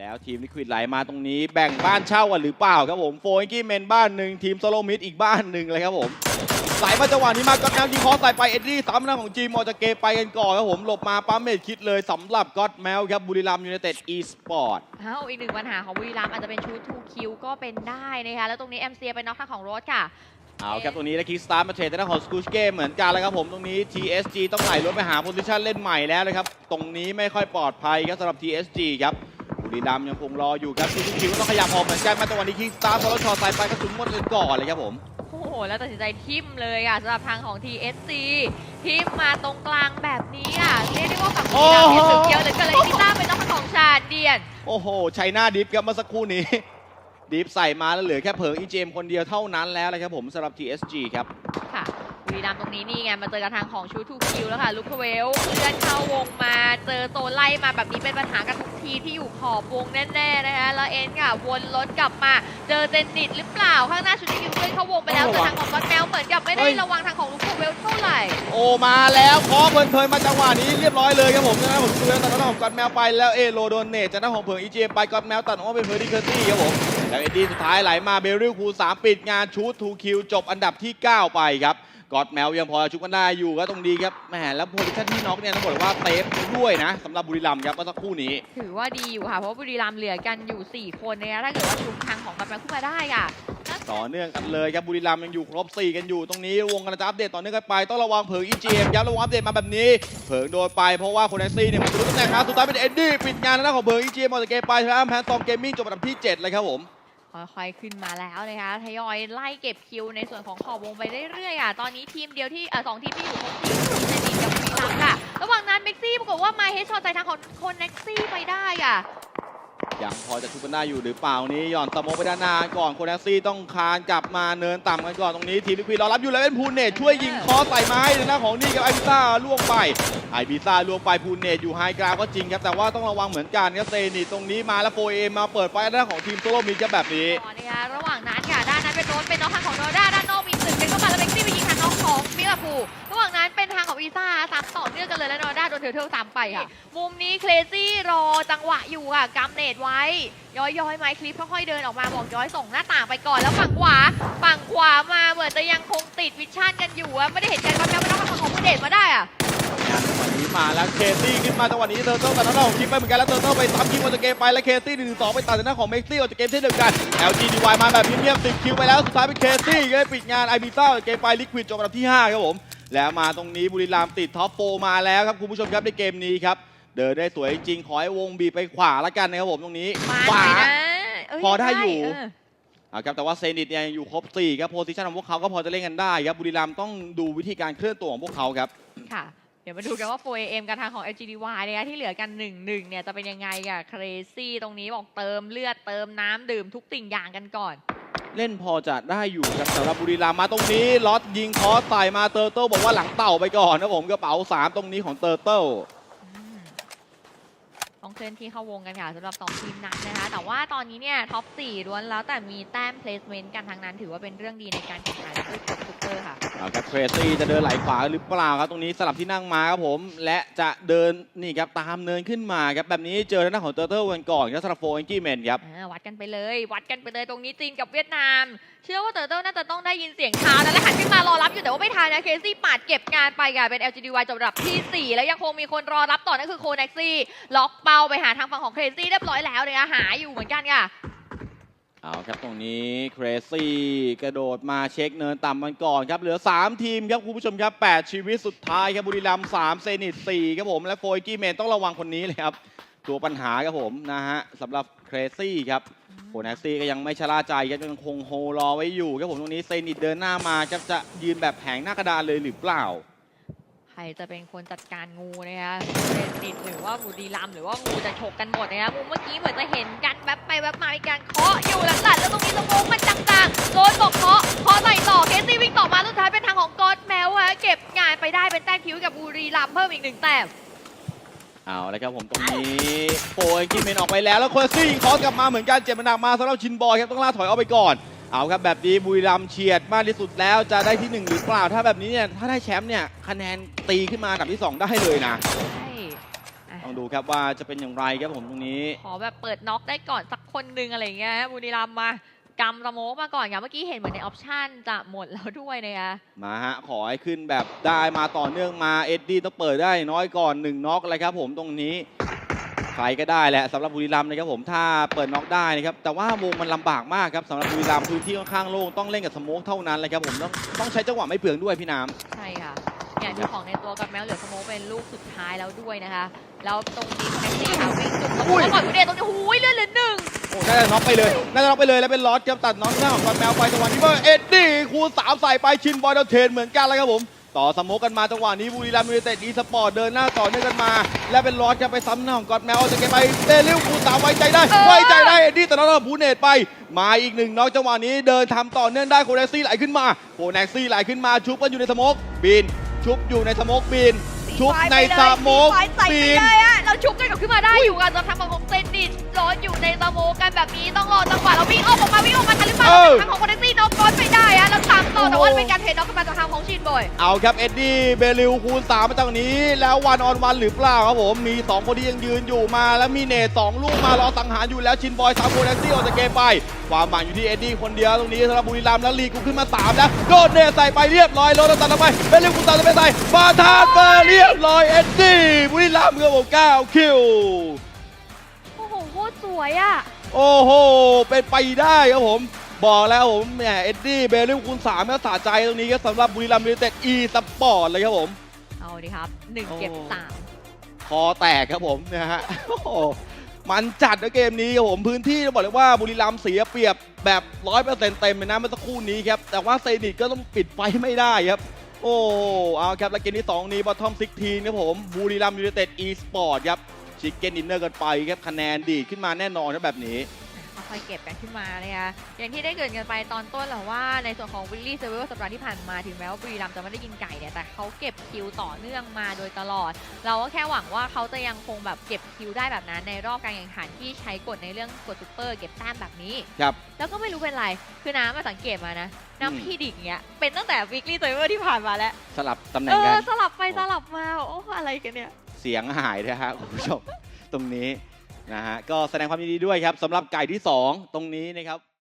แล้วทีมลิควิดไหลมาตรงนี้แบ่งบ้านเช่ากันหรือเปล่าครับผมโฟนกี้เมนบ้านหนึ่งทีมโซโลมิดอีกบ้านหนึ่งเลยครับผมไหลมาจังหวะนี้มาก็อตแมวยิงคอใส่ไปเอ็ดดี้สามหน้าของจีมออกจากเกมไปกันก่อนครับผมหลบมาปั๊มเมดคิดเลยสำหรับก็อตแมวครับบุรีรัมย์ยูไนเต็ดอีสปอร์ตเอ้าอีกหนึ่งปัญหาของบุรีรัมย์อาจจะเป็นชูทูคิวก็เป็นได้นะคะแล้วตรงนี้ MC เป็นน็อกทางของโรสค่ะเอาครับตรงนี้แล้วคิกสตาร์ทมาเทรดในด้านของสกูชเกมเหมือนกันแล้วครับผมตรงนี้ TSG ต้องไหลรถไปหาโพซิชันเล่นใหม่แล้วนะครับตรงนี้ไม่ค่อยปลอดภัยครับสำหรับ TSG ครับบุ รีรัมย์ยังคงรออยู่ครับคิวคิวก็ต้องขยับออกเหมือนกันมาจังหวะนี้คิกสตาร์ทพอรถชอตใส่ไปกระสุนหมดเลยก่อนเลยครับผมโอ้โห แล้วตัดสินใจทิมเลยอะสำหรับทางของ TSC ทิมมาตรงกลางแบบนี้อะเรียกได้ว่าฝั่งบุรีรัมย์เนี่ยถึงเกียวเหลือเกินเลยที่ต้าเป็นน็อกทางของชาญเดียน โอ้โหชัยนาดิฟครับเมื่อสักครู่นี้ ดิฟใส่มาแล้วเหลือแค่เผิงอีเจมคนเดียวเท่านั้นแล้วนะครับผมสำหรับ TSG ครับค่ะบุรีรัมย์ตรงนี้นี่ไงมาเจอกับทางของชูทูคิวแล้วค่ะลูคเวลเลื่อนเข้าวงมาเจอโซนไล่มาแบบนี้เป็นปัญหากัน ทุกทีที่อยู่ขอบวงแน่ๆนะคะแล้วเอ็นค่ะวนรถกลับมาเจอเจนนิดหรือเปล่าข้างหน้าชูทูคิวเลื่อนเข้าวงไปแล้วแต่ทางของก็อตแมวเหมือนกับไม่ได้เฮ้ยระวังทางของลูคเวลเท่าไหร่ โอมาแล้วเคอเพลินๆมาจังหวะนี้เรียบร้อยเลยครับผมจากนั้นผมเตือนตัดหน้าของกอดแมวไปแล้วเอโลโดนเนตจากหน้าของเผิงอีเจมไปกอดแมวตัดออกมาเป็นเฟอร์ดี้เคอร์ตี้ครับผมแล้วเอ็ดดี้สุดท้ายไหลมาเบลลิวคูลสามปิดงานชูทูคิวจบอันดับที่ 9 ไปครับ กอดแมวยังพอชุบกันได้อยู่ก็ตรงดีครับแหมแล้วโพซิชั่นที่น็อกเนี่ยต้องบอกเลยว่าเซฟด้วยนะสำหรับบุรีรัมย์ครับเมื่อสักครู่นี้ ถือว่าดีอยู่ค่ะ เพราะว่าบุรีรัมย์เหลือกันอยู่ 4 คนนะคะถ้าเกิดว่าชุมทางของกอตแมวขึ้นมาได้อะต่อเนื่องกันเลยครับบุรีรัมย์ยังอยู่ครบ 4 กันอยู่ตรงนี้วงกันจะอัปเดตต่อเนื่องกันไปต้องระวังเผิงอีเจมย้ำระวังอัปเดตมาแบบนี้ เผิงโดนไปเพราะว่าคนไอซี่เนี่ยมันรู้ตำแหน่งครับสุดท้ายเป็นเอ็ดดี้ปิดงานแล้วของเผิงอีเจมออกจากเกมไปทางแพนตอมเกมมิ่งจบอันดับที่7เลยครับผม ค่อยๆขึ้นมาแล้วนะคะทยอยไล่เก็บคิวในส่วนของขอบวงไปเรื่อยๆอะตอนนี้ทีมเดียวที่เออสองทีมที่อยู่ครบทีมคือเจนีกับวีรักค่ะ ระหว่างนั้นเม็กซี่ปรากฏว่ามาเฮดช็อตใส่ทางของคนเน็กซี่ไปได้อะ ยังพอจะชุบกันได้อยู่หรือเปล่านี้หย่อนสโมองไปด้านหน้าก่อนโคนแอซี่ต้องคานกลับมาเนินต่ำกันก่อนตรงนี้ทีมลิควิดรอรับอยู่แล้วเป็นพูเนตช่วยยิงคอใส่ไม้ในหน้าของนี่กับไอบิซ่าล่วงไปไอบิซ่าล่วงไปพูเนตอยู่ไฮกราวก็จริงครับแต่ว่าต้องระวังเหมือนกันครับเซนิตตรงนี้มาแล้วโฟเอมาเปิดไฟด้านของทีมโซโลมีจะแบบนี้ต่อนะคะระหว่างนั้นค่ะด้านนั้นเป็นโน้ตเป็นน้องทางของโนด้าด้านนอกมีตึกเป็นเข้ามาแล้วเม็น ซ่าสามต่อเนื่องกันเลยแล้วโนด้าโดนเทอร์เทิลสามไปค่ะ มุมนี้เคลซี่รอจังหวะอยู่ค่ะกำเนตไว้ ย้อยย้อยๆไมค์คลิปค่อยๆเดินออกมาบอกย้อยส่งหน้าต่างไปก่อนแล้วฝั่งขวาฝั่งขวามาเหมือนจะยังคงติดวิชั่นกันอยู่อะไม่ได้เห็นกันว่าแมวไม่ต้องมาของผู้เดชมาได้อะงานวันนี้มาแล้วเคซี่ขึ้นมาจังหวะนี้เตอร์เต้ตัดหน้าของคิปไปเหมือนกันแล้วเตอร์เต้ไปซ้ำยิงออกจากเกมไปแล้วเคซี่หนึ่งสองไปตัดหน้าของเม็กซี่ออกจากเกมเช่นเดียวกัน LGDY มาแบบเงียบๆติดคิวไปแล้วสุดท้ายเป็นเคซี่ก็ได้ปิดงานไอบีซ่าเกมไปลิควิดจบอันดับที่ 5 ครับผม แล้วมาตรงนี้บุรีรัมย์ติดท็อปโฟมาแล้วครับคุณผู้ชมครับในเกมนี้ครับ เดินได้สวยจริงขอให้วงบีบไปขวาละกันนะครับผมตรงนี้มาขวาหน่อยนะเพอได้อยู่ เอะครับแต่ว่าเซนิตเนี่ยยังอยู่ครบ4ครับโพซิชันของพวกเขาก็พอจะเล่นกันได้ครับบุรีรัมย์ต้องดูวิธีการเคลื่อนตัวของพวกเขาครับ ค่ะ เดี๋ยวมาดูกันว่า 4AM กับทางของ LGDY เนี่ยที่เหลือกัน 1-1 เนี่ยจะเป็นยังไงกับเครซี่ตรงนี้บอกเติมเลือดเติมน้ำดื่มทุกสิ่งอย่างกันก่อน เล่นพอจะได้อยู่ครับสำหรับบุรีรัมย์มาตรงนี้ล็อตยิงคอสใส่มาเตอร์เติลบอกว่าหลังเต่าไปก่อนนะผมกระเป๋าสามตรงนี้ของเตอร์เติลต้องเคลื่อนที่เข้าวงกันค่ะสำหรับ2ทีมนั้นนะคะ แต่ว่าตอนนี้เนี่ยท็อป4ล้วนแล้วแต่มีแต้มเพลสเมนต์กันทางนั้นถือว่าเป็นเรื่องดีในการแข่งขันซุปเปอร์ค่ะ เอาครับเครซี่จะเดินไหลขวาหรือเปล่าครับตรงนี้สลับที่นั่งมาครับผม และจะเดินนี่ครับตามเนินขึ้นมาครับแบบนี้เจอทางด้านของเตอร์เติลกันก่อนครับสำหรับโฟนกี้แมนครับวัดกันไปเลย วัดกันไปเลยตรงนี้จีนกับเวียดนาม เชื่อว่าเตอร์เติลน่าจะต้องได้ยินเสียงเท้าและหันขึ้นมารอรับอยู่แต่ว่าไม่ทันนะเคซี่ปาดเก็บงานไปค่ะเป็น LGDY จบอันดับทีสี่ 4 แล้วยังคงมีคนรอรับต่อนั่นคือโคเน็กซี่ล็อกเป้าไปหาทางฝั่งของเคซี่เรียบร้อยแล้วเนี่ยหาอยู่เหมือนกันค่ะ เอาครับตรงนี้เครซี่กระโดดมาเช็คเนินต่ำมันก่อนครับ เหลือ 3 ทีมครับคุณผู้ชมครับ 8 ชีวิตสุดท้ายครับบุรีรัมย์3เซนิต4ครับผม และโฟยกี้แมนต้องระวังคนนี้เลยครับ ตัวปัญหาครับผมนะฮะสำหรับเครซี่ครับโคนักซี่ก็ยังไม่ชะล่าใจครับยังคงโฮรอไว้อยู่ครับผมตรงนี้เซนิตเดินหน้ามาครับจะยืนแบบแผงหน้ากระดานเลยหรือเปล่า รจะเป็นคนจัดการงูนะคะเป็นติดหรือว่าบุรีรัมหรือว่างูจะฉกกันหมดนะคะมุมเมื่อกี้เหมือนจะเห็นกันแวบไปแวบมามีการเคาะอยู่หลังๆแล้วตรงนี้สโมองมันจังๆโดนบอกเคาะเคาะใส่ต่อเคซี่วิ่งต่อมาสุดท้ายเป็นทางของกอดแมวฮะเก็บงานไปได้เป็นแต้มคิวกับบุรีรัมเพิ่มอีกหนึ่งแต้มเอาละครับผมตรงนี้โฟยกี้แมนออกไปแล้วแล้วคนักซี่ยิงคอสกลับมาเหมือนกันเจ็บมันหนักมาสำหรับชินบอยครับต้องล่าถอยออกไปก่อน เอาครับแบบนี้บุรีรัมย์เฉียดมากที่สุดแล้วจะได้ที่หนึ่งหรือเปล่า ถ้าแบบนี้เนี่ยถ้าได้แชมป์เนี่ยคะแนนตีขึ้นมาอันดับที่สองได้เลยนะใช่อะต้องดูครับว่าจะเป็นอย่างไรครับผมตรงนี้ ขอแบบเปิดน็อกได้ก่อนสักคนหนึ่งอะไรอย่างเงี้ยบุรีรัมย์มากำสโมกมาก่อนค่ะเมื่อกี้เห็นเหมือนในออปชั่นจะหมดแล้วด้วยนะคะ มาฮะ ขอให้ขึ้นแบบได้มาต่อเนื่องมาเอ็ดดี้ต้องเปิดได้น้อยก่อน1น็อกเลยครับผมตรงนี้ใค รก็ได้แหละสำหรับบุรีรัมย์นะครับผมถ้าเปิดน็อกได้นะครับแต่ว่าวงมันลำบากมากครับสำหรับบุรีรัมย์พื้นที่ค่อนข้างโล่งต้องเล่นกับสโมกเท่านั้นเลยครับผมต้องต้องใช้จังหวะไม่เปลืองด้วยพี่น้ำ ใช่ค่ะอย่างที่ของในตัวกับแมวเหลือสโมกเป็นลูกสุดท้ายแล้วด้วยนะคะ แล้วตรงนี้แม็กซี่ค่ะวิ่งจุดแล้วอุ้ยก็ก่อนดูเดตรงนี้หูยเลือดเหลือหนึ่งโอ้น่าจะน็อกไปเลยน่าจะน็อกไปเลยแล้วเป็นลอสครับตัดน็อกหน้าของกอนแมวไปจังหวะนี้เบอร์เอ็ดดี้คูณสามใส่ไปชินบอยเดลเทนเหมือนกันเลยครับผม ต่อสโมกกันมาจังหวะนี้บุรีรัมย์ยูไนเต็ดอีสปอร์ตเดินหน้าต่อเนื่องกันมา และเป็นลอสครับไปซ้ำหน้าของกอนแมวเอาจะเก็บไปเตลิวคูณสามไว้ใจได้ไว้ใจได้เอ็ดดี้แต่น็อกกับบูเนตไป มาอีกหนึ่งน็อกจังหวะนี้เดินทำต่อเนื่องได้โคเนซี่ไหลขึ้นมาโคเนซี่ไหลขึ้นมาชุบกันอยู่ในสโมกบิน ชุบอยู่ในสโมกบิน ชุบในสโมกไฟใส่ไปบิน เลยอะเราชุบกันกลับขึ้นมาได้อยู่กันจะทำของเซนดิชร้อนอยู่ในสโมกกันแบบนี้ต้องรอจังหวะเราวิ่งออกออกมาวิ่งออกมาทันหรือเปล่าเออ ทางของคอนเนซี่น็อกก้อนไปได้อะแล้วตามต่อแต่ว่าเป็นการเทน็อกกันมาจากทางของชินบอย เอาครับเอ็ดดี้เบลิวคูณ3มาจากนี้ แล้ววันออนวันหรือเปล่าครับผม มี 2 คนที่ยังยืนอยู่มาแล้วมีเนตสองลูกมารอสังหารอยู่แล้วชินบอยสามโคเนซี่ออกจากเกมไป ความหมายอยู่ที่เอ็ดดี้คนเดียวตรงนี้สำหรับบุรีรัมย์แล้วลีกูขึ้นมา3แล้วโดนเนตใส่ไปเรียบร้อยโลตัดออกไปเบลิวคูณ3จะไปใส่บาทานมาเรียบร้อยเอ็ดดี้บุรีรัมย์ครับผม9คิวโอ้โหโคตรสวยอะโอ้โหเป็นไปได้ครับผมบอกแล้วผมแหมเอ็ดดี้เบลิวคูณ3ก็สะใจตรงนี้ครับสำหรับบุรีรัมย์ยูไนเต็ดอีสปอร์ตเลยครับผม เอาดิครับหนึ่งเก็บโอ้สามคอแตกครับผมเนี่ยฮะโอ้โห มันจัดนะเกมนี้ครับผมพื้นที่ต้องบอกเลยว่าบุรีรัมย์เสียเปรียบแบบร้อยเปอร์เซ็นต์เต็มเลยนะเมื่อสักครู่นี้ครับแต่ว่าเซนิตก็ต้องปิดไฟไม่ได้ครับโอ้เอาครับแล้วเกมที่ 2 นี้บอททอมซิกทีนครับผมบุรีรัมย์ยูไนเต็ดอีสปอร์ตครับชิคเก้นดินเนอร์กันไปครับคะแนนดีขึ้นมาแน่นอนนะแบบนี้ ค่อยๆเก็บกันขึ้นมานะคะอย่างที่ได้เกรินกันไปตอนต้นแหละว่าในส่วนของวิลลี่เซเวลสัปดาห์ที่ผ่านมาถึงแม้ว่าบุรีรัมย์จะไม่ได้ยิงไก่เนี่ยแต่เขาเก็บคิวต่อเนื่องมาโดยตลอด เราก็แค่หวังว่าเขาจะยังคงแบบเก็บคิวได้แบบนั้นในรอบการแข่งขันที่ใช้กฎในเรื่องกฎซูเปอร์เก็บแต้มแบบนี้ครับแล้วก็ไม่รู้เป็นไรคือน้ำมาสังเกตมานะอืมน้ำพี่ดิ่งเนี้ยเป็นตั้งแต่วิกฤตเซเวอร์ที่ผ่านมาแล้วสลับตำแหน่เองกัอนสลับไปสลับมาโอ้อะไรกันเนี่ย เสียงหายนะฮะคุณผู้ชม ตรงนี้ นะฮะก็แสดงความยินดีด้วยครับสำหรับไก่ที่ 2 ตรงนี้นะครับ